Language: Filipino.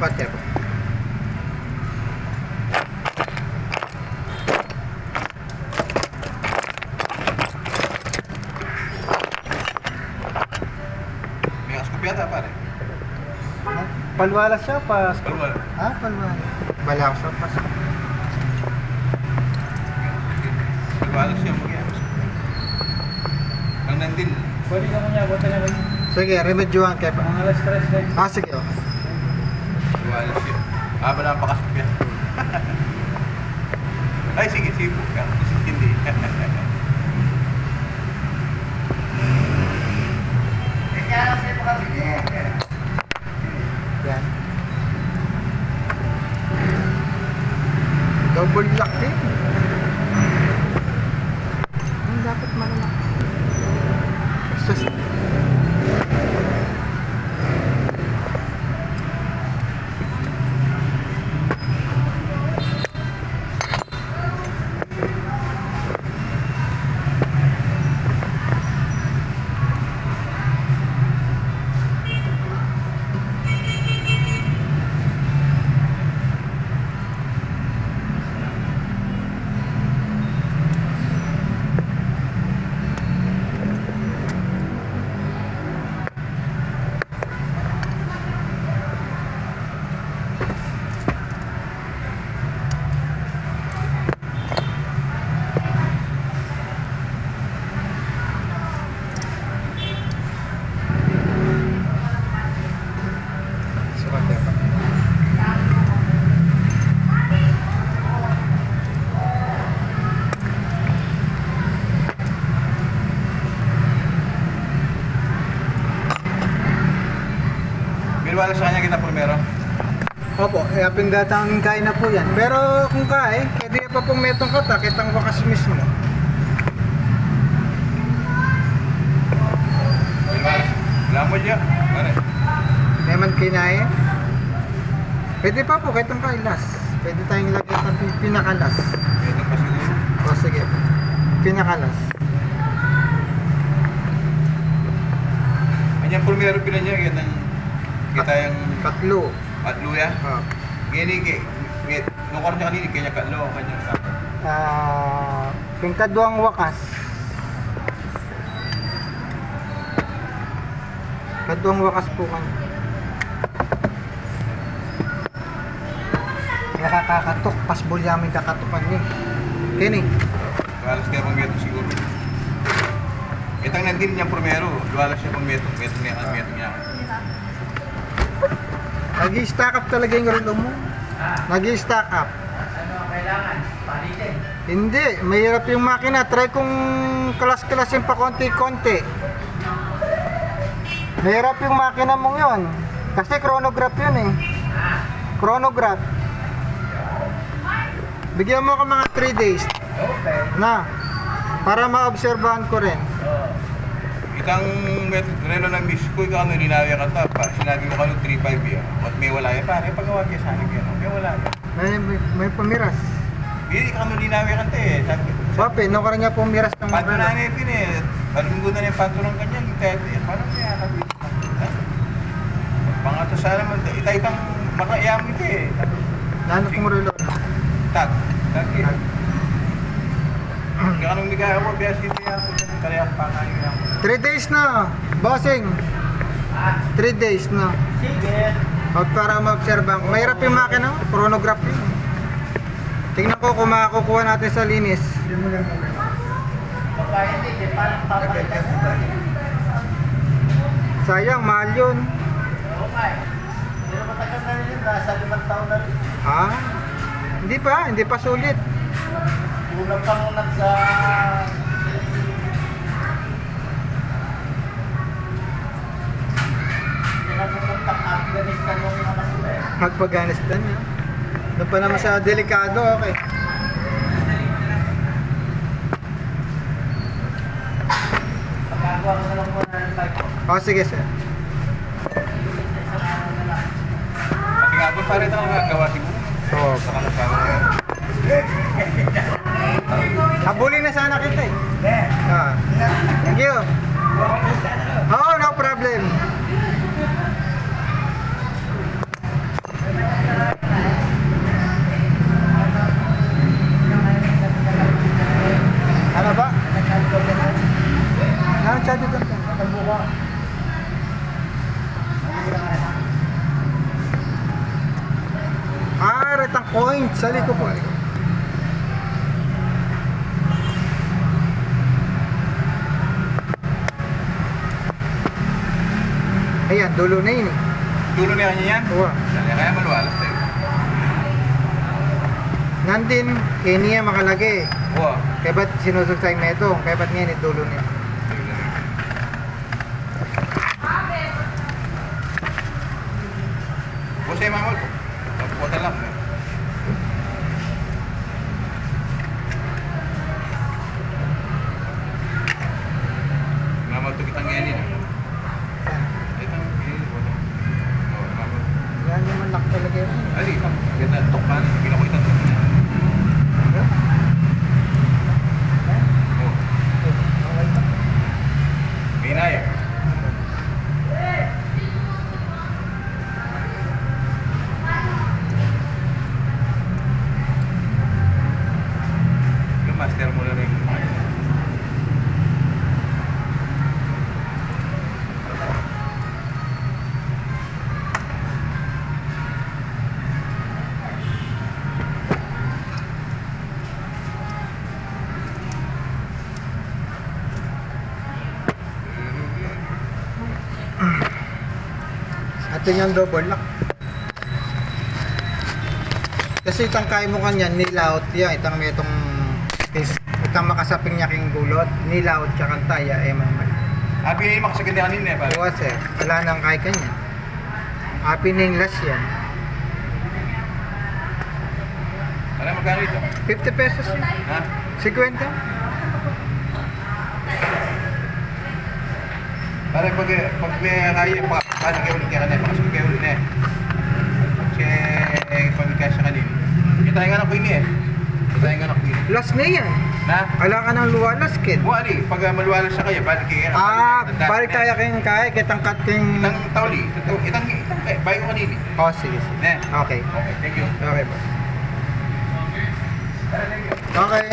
Apat kaya po. May askop yata pare. Palwala siya, pas. Palwal. Ah, palwala. Bala ako sa pas. Palwal siya mo yan. Ang nandin. Pwede ka mo niya, buta na kayo. Sige, remedyohan kaya pa. Mga alas stress guys. Ah, sige oh. Palwal siya. Ah, wala pa kaskop yan. Ay, sige, sige po. Hindi. Yan. Double lock eh. Ang dapat malalak. Basta Bilwala sa kanya kita primero. Opo, eh, pindatangin kain na po yan. Pero kung kaya, pwede pa pong metong kata, kitang wakas mismo. Mo dyan. Pare. Naman kinaya. Pwede pa po, kitang kailas. Pwede tayong lagyan ng pin- pinakalas. Ito pa siguro. O sige, pinakalas. Kanyang primero pila niya. Kita ng kita Katlo. atlo ya. Oh. Gini ke. Wait. Nung karoon niya kanina, kanya katlo. Kanya sa. Ah, pingkaduang wakas. Kaduang wakas po kanya. Nakakakatok, pasbol yamin kakatukan niya. Kini, Dualas kaya pang meto siguro. Itang nandin niya primero. Dualas siya pang meto. Meto niya kan meto niya. Nag-stack up talaga yung relo mo. Ah, Nag-stack up. Hindi, mahirap yung makina. Try kung kalas-kalasin pa konti-konti. Mahirap yung makina mong yon. Kasi chronograph yun eh. Chronograph. Bigyan mo ako mga 3 days okay. na para maobserbahan ko rin. So, Itang meto relo ng miss ko. Ikaw ano linawi ka ta. Pa. Sinabi ko kano 3-5 yan. At may wala yan. Pare, pagawa kaya sa akin yan. May wala yan. May, may, may pamiras. Hindi ka ano linawi ka ta eh. Sabi ko. Papi, no ka niya pumiras ng na mga na yun eh. Balinggo na yung panto ng kanya. Kahit eh. Paano kaya sabi ko. Pangato sana man. Itay kang makaiyam ito eh. Lalo kong relo. Tag. Tag eh. Kaya nung nigaya ko, biya sito yan. Kaya pa kayo yan. 3 days na. Bossing. ah, 3 days na. sige. O, para ko. Mahirap yung makina. Chronograph yun. Tingnan ko kung makakukuha natin sa linis. Sayang, mahal yun. Okay. Pero matagal na rin yun, nasa limang taon na rin. Ha? Hindi pa, hindi pa sulit. Kulang pa muna sa... Afghanistan yung mga sila eh. Magpag-Afghanistan ha? Doon pa naman sa delikado, okay. Pagkagawa ko na lang muna ng bike ko. O, sige sir. Po pare ito ang gagawa siguro. Oo. Sa yan. Habulin na sana kita eh. Ah. Thank you. Oh, no problem. Ano ba? Ano Nakachad ito. Nakabuka. Ah, retang coin. Sali ko po. Sali ko. Ayan, dulo na yun eh. Tulo na kanya yan. Uwa. Kaya kaya maluwalas tayo. Nandin, kaya niya makalagay. Oo. Kaya ba't sinusog sa meto? Kaya ba't ngayon dulo niya? Sa'yo mamol ko. Pagpupunta lang. eh. 哎，你看，现在懂吗？你看我这。At yun yung double lock. Kasi itang kaya mo kanyan, nilaut yan. Itang may itong itang makasaping niya king gulot, nilaut siya kang taya, eh mamay. Pinili mo kasi ganda kanina eh. pare. Buwas eh, wala nang kaya kanya. Happy na yung last yan. Alam mo magkano ito? 50 pesos yun. Ha? 50? Pare pag pag may kaya pa paano kayo ulit kaya kanina, pakasok kayo ulit na eh. Kasi pag may siya. Kita nga ng queen eh. Kita nga ng queen. Last na yan. Na? Wala ka nang luwalas, kid. Mo ali, pag uh, maluwalas siya kayo, balik kayo. Ah, balik tayo kayong kaya, kitang kat kayong... Itang tawli, itang itang itang eh, bayo kanina. Oh, sige, sige. Ne. Okay. Okay, thank you. Okay, boss. Tara. Okay.